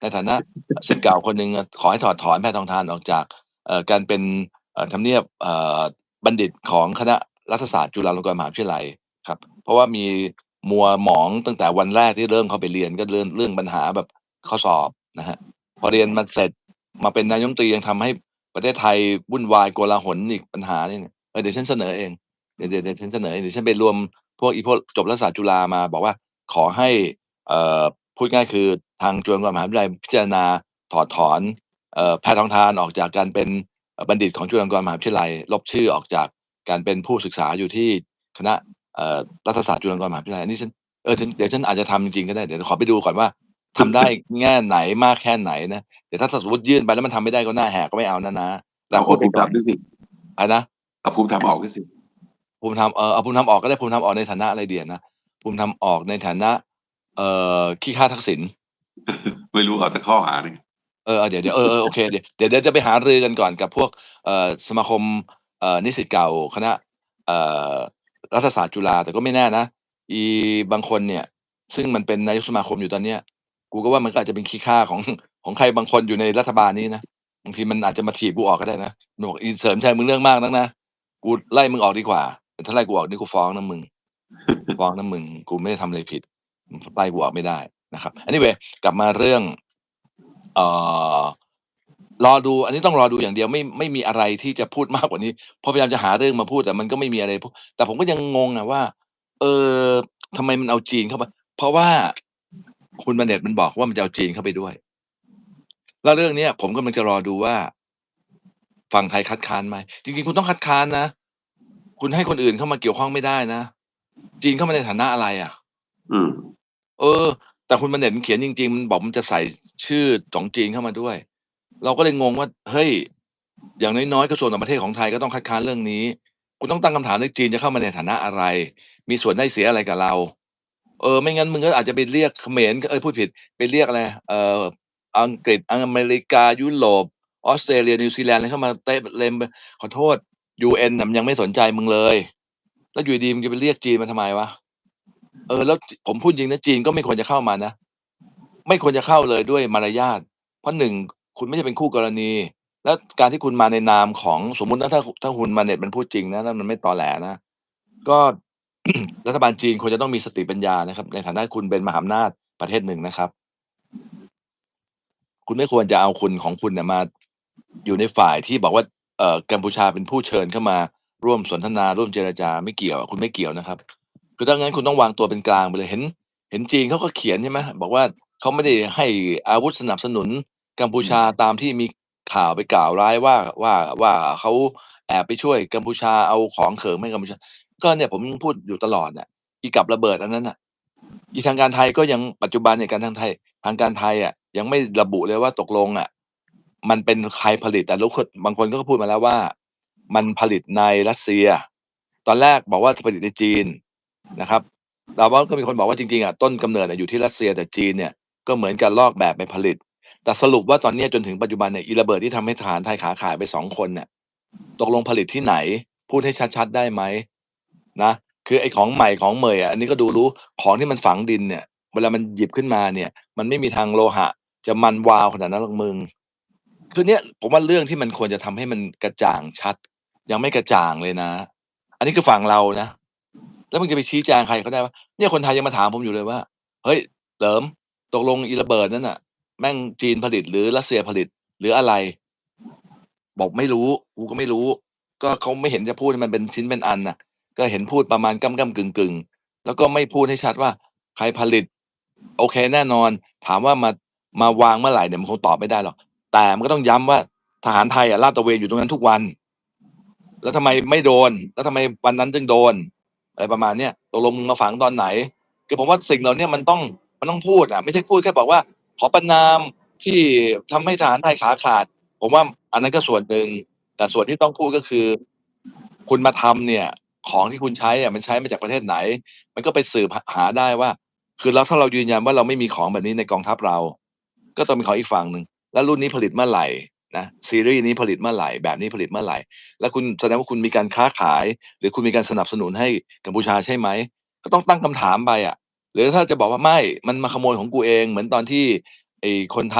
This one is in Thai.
ในฐานะศิษย์เก่าคนหนึ่งขอให้ถอดถอนแพทองทานออกจากการเป็นทำเนียบบัณฑิตของคณะรัฐศาสตร์จุฬาลงกรณ์มหาวิทยาลัยครับ เพราะว่ามีมัวหมองตั้งแต่วันแรกที่เริ่มเข้าไปเรียนก็เรื่องเรื่องปัญหาแบบข้อสอบนะครับพอเรียนมาเสร็จมาเป็นนายมตรียังทำให้ประเทศไทยวุ่นวายโกลาหลอีกปัญหานี่เออเดี๋ยวฉันเสนอเองเดี๋ยวเดี๋ยวฉันเสนอเดี๋ยวฉันไปรวมพวกอีพวกจบรัฐศาสตร์จุฬามาบอกว่าขอให้เอ่อพูดง่ายคือ ทางจุฬาลงกรณ์มหาวิทยาลัยพิจารณาถอดถอนเอ่อแพทองทานออกจากการเป็นเอ่อบัณฑิตของจุฬาลงกรณ์มหาวิทยาลัย ลบชื่อออกจากการเป็นผู้ศึกษาอยู่ที่คณะเอ่อรัฐศาสตร์จุฬาลงกรณ์มหาวิทยาลัยอันนี้ฉันเออฉันเดี๋ยวฉันอาจจะทำจริงๆก็ได้เดี๋ยวขอไปดูก่อนว่าทำได้แง่ไหนมากแค่ไหนนะเดี๋ยวถ้าสมมุติยื่นไปแล้วมันทำไม่ได้ก็หน้าแหกก็ไม่เอานะน้าแต่เอาพูดไปภูมิธก่รอรนมด้วยสิอะไรนะ?เอาภูมิธรรมออกด้วยสิภูมิธรรมเออเอาภูมิธรรมออกก็ได้ภูมิธรรมออกในฐานะอะไรดีอะนะภูมิธรรมออกในฐานะ เอ่อขี้ข้าทักษิณ ไม่รู้เอาแต่ข้อหานึ่เออๆเดี๋ยวเออโอเคเดี๋ยวเดี๋ยวเดี๋ยวจะไปหารือกันก่อนกับพวกเอ่อสมาคมเอ่อนิสิตเก่าคณะเอ่อรัฐศาสตร์จุฬาแต่ก็ไม่แน่นะอีบางคนเนี่ย ซึ่งมันเป็นนายกสมาคมอยู่ตอนเนี้ย กูก็ว่ามันก็อาจจะเป็นขี้ข้าของของใครบางคนอยู่ในรัฐบาลนี้นะบางทีมันอาจจะมาถีบกูออกก็ได้นะมันบอก"อีเสริมชัยมึงเรื่องมากนักนะกูไล่มึงออกดีกว่าถ้าไล่กูออกนี่กูฟ้องนะมึงฟ้องนะมึงกูไม่ได้ทำอะไรผิดไล่กูออกไม่ได้ นะครับ Anyway กลับมาเรื่องเอ่อรอดูอันนี้ต้องรอดูอย่างเดียวไม่ไม่มีอะไรที่จะพูดมากกว่านี้เพราะพยายามจะหาเรื่องมาพูดแต่มันก็ไม่มีอะไรพูดแต่ผมก็ยังงงอะว่า เออทำไมมันเอาจีนเข้ามาเพราะว่าคุณบรรเดชมันบอกว่ามันจะเอาจีนเข้าไปด้วย แล้วเรื่องเนี้ย ผมกำลังจะรอดูว่าฝั่งไทยคัดค้านไหมจริงๆคุณต้องคัดค้านนะคุณให้คนอื่นเข้ามาเกี่ยวข้องไม่ได้นะจีนเข้ามาในฐานะอะไรอะ?อืม เออ แต่คุณบรรเดชมันเขียนจริงๆมันบอกมันจะใส่ชื่อของจีนเข้ามาด้วย เราก็เลยงงว่าเฮ้ยอย่างน้อยๆกระทรวงต่างประเทศของไทยก็ต้องคัดค้านเรื่องนี้ คุณต้องตั้งคำถามด้วยจีนจะเข้ามาในฐานะอะไร มีส่วนได้เสียอะไรกับเรา เออ ไม่งั้นมึงก็อาจจะไปเรียกเขมรเอ๊ยพูดผิดไปเรียกอะไรเอ่ออังกฤษอเมริกายุโรปออสเตรเลียนิวซีแลนด์อะไรเข้ามาเต็มเต็มขอโทษ UN น่ะมันยังไม่สนใจมึงเลย แล้วอยู่ดีมึงจะไปเรียกจีนมาทำไมวะ? เออแล้วผมพูดจริงนะจีนก็ไม่ควรจะเข้ามานะไม่ควรจะเข้าเลยด้วยมารยาทเพราะ1คุณไม่ใช่เป็นคู่กรณี แล้วการที่คุณมาในนามของสมมุตินะถ้าถ้าคุณมาเน็ตมันพูดจริงนะถ้ามันไม่ตอแหลนะก็รัฐบาลจีนควรจะต้องมีสติปัญญานะครับ ในฐานะคุณเป็นมหาอำนาจประเทศหนึ่งนะครับ คุณไม่ควรจะเอาคุณของคุณเนี่ยมา อยู่ในฝ่ายที่บอกว่าเออกัมพูชาเป็นผู้เชิญเข้ามาร่วมสนทนาร่วมเจรจาไม่เกี่ยว คุณไม่เกี่ยวนะครับ คือถ้างั้นคุณต้องวางตัวเป็นกลางไปเลยเห็น เห็นจีนเขาก็เขียนใช่ไหมบอกว่าเขาไม่ได้ให้อาวุธสนับสนุนกัมพูชาตามที่มีข่าวไปกล่าวร้ายว่าว่าว่าเขาแอบไปช่วยกัมพูชาเอาของเขิงให้กัมพูชา ก็เนี่ยผมพูดอยู่ตลอดน่ะอีกับระเบิดอันนั้นน่ะ อีทางการไทยก็ยังปัจจุบันเนี่ยการทางไทย ทางการไทยอะยังไม่ระบุเลยว่าตกลงอะมันเป็นใครผลิตแต่รู้คนบางคนก็พูดมาแล้วว่า มันผลิตในรัสเซีย ตอนแรกบอกว่าจะผลิตในจีน นะครับแต่ว่าก็มีคนบอกว่าจริงๆอะต้นกำเนิดอยู่ที่รัสเซียแต่จีนเนี่ยก็เหมือนกับลอกแบบไปผลิต แต่สรุปว่าตอนนี้จนถึงปัจจุบันเนี่ยอีระเบิดที่ทำให้ทหารไทยขาขาดไป2คนเนี่ยตกลงผลิตที่ไหน พูดให้ชัดๆได้ไหม?นะคือไอ้ของใหม่ของเหม่ยอะอันนี้ก็ดูรู้ของที่มันฝังดินเนี่ย เวลามันหยิบขึ้นมาเนี่ย มันไม่มีทางโลหะ จะมันวาวขนาดนั้นหรอกมึงคือเนี่ยผมว่าเรื่องที่มันควรจะทำให้มันกระจ่างชัด ยังไม่กระจ่างเลยนะ อันนี้คือฝั่งเรานะ แล้วมึงจะไปชี้แจงใครเขาได้ว่าเนี่ยคนไทยยังมาถามผมอยู่เลยว่า"เฮ้ยเสริมตกลงอีระเบิดนั้นน่ะ แม่งจีนผลิตหรือรัสเซียผลิตหรืออะไร?"บอกไม่รู้กูก็ไม่รู้ ก็เขาไม่เห็นจะพูดมันเป็นชิ้นเป็นอันน่ะ ก็เห็นพูดประมาณก้ำๆกึ่งๆแล้วก็ไม่พูดให้ชัดว่า ใครผลิต โอเคแน่นอน ถามว่ามามาวางเมื่อไหร่เนี่ยมันคงตอบไม่ได้หรอกแต่มันก็ต้องย้ำว่าทหารไทยอะลาดตระเวนอยู่ตรงนั้นทุกวัน แล้วทำไมไม่โดน แล้วทำไมวันนั้นจึงโดน อะไรประมาณเนี้ยตกลงมึงมาฝังตอนไหน?คือผมว่าสิ่งเหล่าเนี้ยมันต้องมันต้องพูดอะไม่ใช่พูดแค่บอกว่า ขอประณามที่ทำให้ทหารไทยขาขาด ผมว่าอันนั้นก็ส่วนหนึ่งแต่ส่วนที่ต้องพูดก็คือ คุณมาทำเนี่ย ของที่คุณใช้อะมันใช้มาจากประเทศไหน?มันก็ไปสืบหาได้ว่า คือแล้วถ้าเรายืนยันว่าเราไม่มีของแบบนี้ในกองทัพเรา ก็ต้องเป็นของอีกฝั่งหนึ่งแล้วรุ่นนี้ผลิตเมื่อไหร่ นะซีรีส์นี้ผลิตเมื่อไหร่แบบนี้ผลิตเมื่อไหร่ แล้วคุณแสดงว่าคุณมีการค้าขาย หรือคุณมีการสนับสนุนให้กัมพูชาใช่ไหม?ก็ต้องตั้งคำถามไปอะหรือถ้าจะบอกว่า"ไม่มันมาขโมยของกูเอง"เหมือนตอนที่ไอ้คนไท